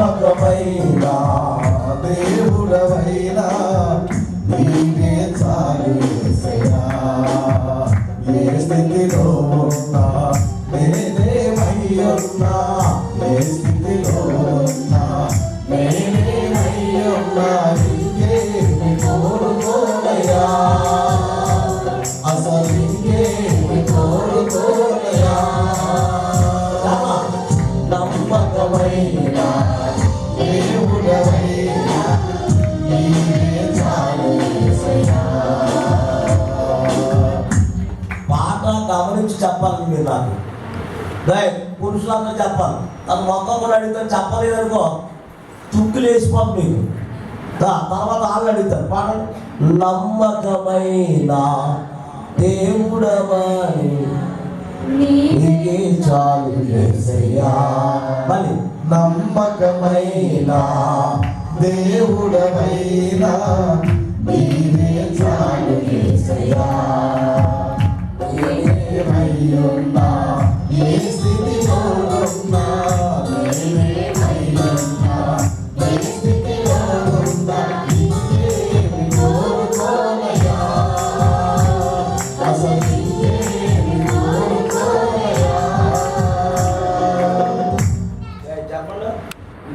నమ్మకమైన దేవుడవైనా నీవే చాలు ఏ స్థితిలో ఉన్నా చెప్పాలి మీరు నాకు దయ పురుషులందరూ చెప్పాలి. తను ఒక్కొక్కరు కూడా అడిగితే చెప్పలేదు అనుకో చుక్కులు వేసిపోదు మీకు తర్వాత వాళ్ళు అడుగుతారు పాట నమ్మకమైన దేవుడవని నీకే చాలు మళ్ళీ నమ్మకమైన దేవుడవైనా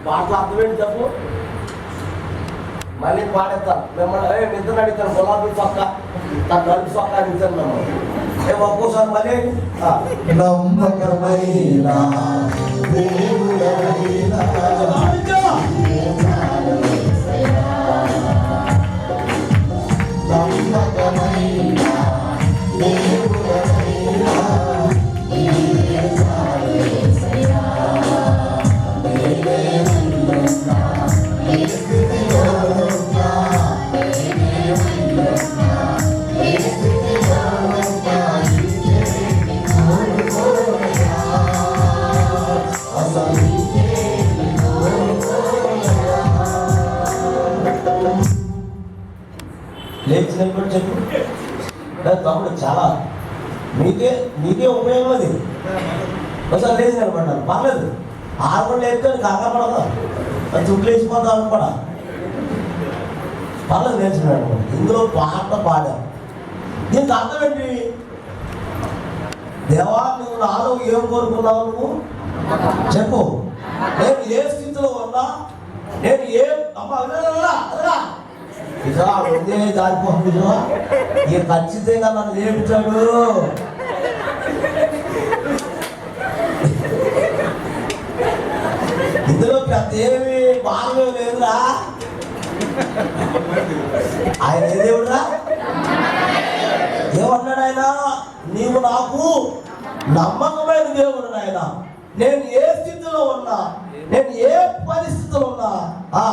పాటలు అర్థమేంటి చెప్పు మళ్ళీ పాడేస్తాను మిమ్మల్ని ఏ నిద్ర అడుగుతాను గులాబీ చొక్క తన నలుపు చొక్క అడుగుతాను మిమ్మల్ని. ఒక్కోసారి మళ్ళీ ఆ, నమ్మకమైన దేవుడవైనా లేచి నిలబడి చెప్పు తమ్ముడు చాలా. మీకే మీకే ఉపయోగం అది. ఒకసారి లేచి నిలబడ్డాను. పర్లేదు. ఆరు లేకపోతే కాకా అది చుట్టూ లేచిపోతా అనుకోడా పర్లేదు నేర్చుకున్నాడు ఇందులో పాట పాడా. దీనికి అర్థం ఏంటి దేవా నువ్వు నాలో ఏం కోరుకున్నావు నువ్వు? చెప్పు. నేను ఏ స్థితిలో ఉన్నా నేను ఏ అమ్మ అదరా అదరా. ఇదా ఉందే జారిపోతుంది ఇదా ఖచ్చితంగా నన్ను లేపుతాడు. ఇందులో పెద్ద ఏమి లేదురా. ఆయన ఏ దేవుడురా? ఏమన్నాడు ఆయన? నీవు నాకు నమ్మకమైన దేవుడు ఆయన. నేను ఏ స్థితిలో ఉన్నా నేను ఏ పరిస్థితిలో ఉన్నా ఆ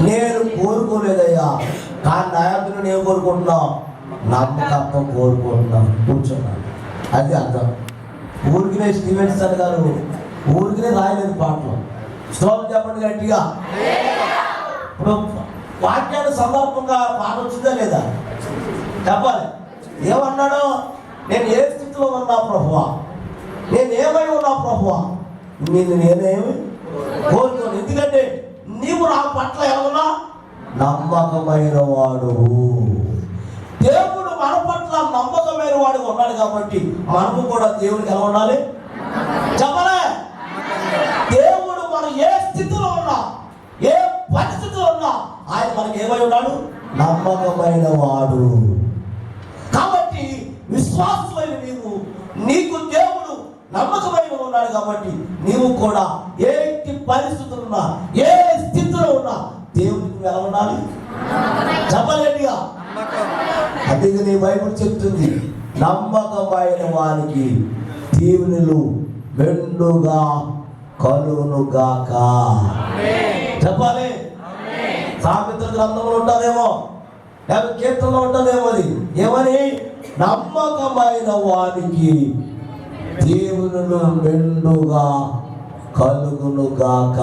నేను కోరుకోలేదయ్యా. కానీ నాయకుడు నేను కోరుకుంటున్నా? నమ్మకత్వం కోరుకుంటున్నా. కూర్చున్నాను అది అర్థం. ఊరికినే స్టీవెన్సన్ గారు ఊరికినే రాయలేదు పాటలు. స్తోత్రం చెప్పండి గట్టిగా. ఇప్పుడు వాక్యాన్ని సందర్భంగా పాట వచ్చిందా లేదా? చెప్పాలి. ఏమన్నాడు? నేను ఏ స్థితిలో ఉన్నా ప్రభువా? నేను ఏమై ఉన్నా ప్రభువా? నేను నేనేమి కోరుకోను. ఎందుకంటే నీవు నా పట్ల ఏమన్నా నమ్మకమైన వాడు దేవుడు మన పట్ల నమ్మకమైన వాడు ఉన్నాడు కాబట్టి మనము కూడా దేవుడికి ఎలా ఉండాలి? చెప్పలే? దేవుడు మనం ఏ స్థితిలో ఉన్నా ఏ పరిస్థితిలో ఉన్నా ఆయన మనకి ఏమై ఉన్నాడు నమ్మకమైన వాడు కాబట్టి విశ్వాసమైన నీవు నీకు దేవుడు నమ్మకమైన ఉన్నాడు కాబట్టి నీవు కూడా ఏ పరిస్థితులు ఉన్నా ఏ స్థితిలో ఉన్నా దేవుడికి నువ్వు ఎలా ఉండాలి? చెప్పలేదుగా అది నీ బైబిల్ చెప్తుంది నమ్మకమైన వారికి దేవునిలు మెండుగా కలుగునుగాక చెప్పాలి? సామెత గ్రంథంలో ఉంటుందేమో? లేకపోతే కీర్తనలో ఉంటుందేమో అది? ఏమని? నమ్మకమైన వారికి దేవునులు మెండుగా కలుగునుగాక